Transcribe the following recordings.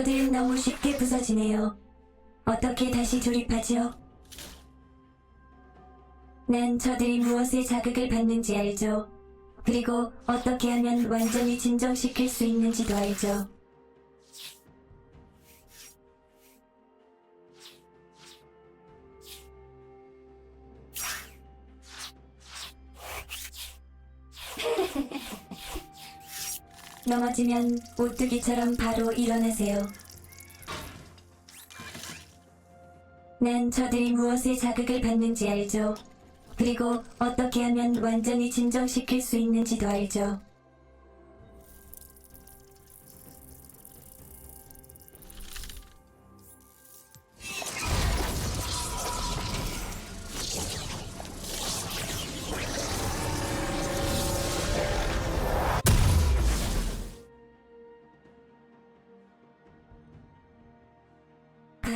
저들은 너무 쉽게 부서지네요. 어떻게 다시 조립하죠? 난 저들이 무엇에 자극을 받는지 알죠. 그리고 어떻게 하면 완전히 진정시킬 수 있는지도 알죠. 넘어지면 오뚜기처럼 바로 일어나세요. 난 저들이 무엇에 자극을 받는지 알죠. 그리고 어떻게 하면 완전히 진정시킬 수 있는지도 알죠.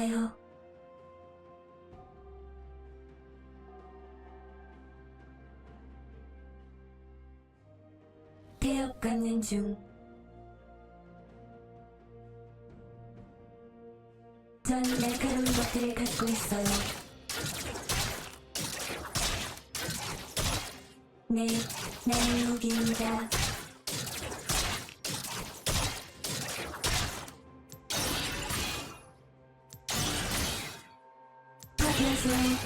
가요. 태엽 감는 중. 전 날카로운 것들을 갖고 있어요. 네, 나는 무기입니다. 파괴하세요.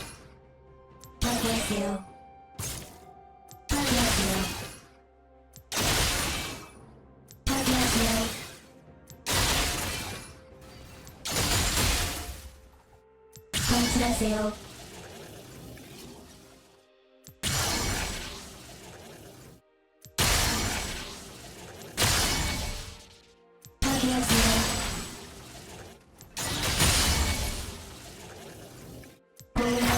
파괴하세요. 파괴하세요. 파괴하세요. 파괴하세요.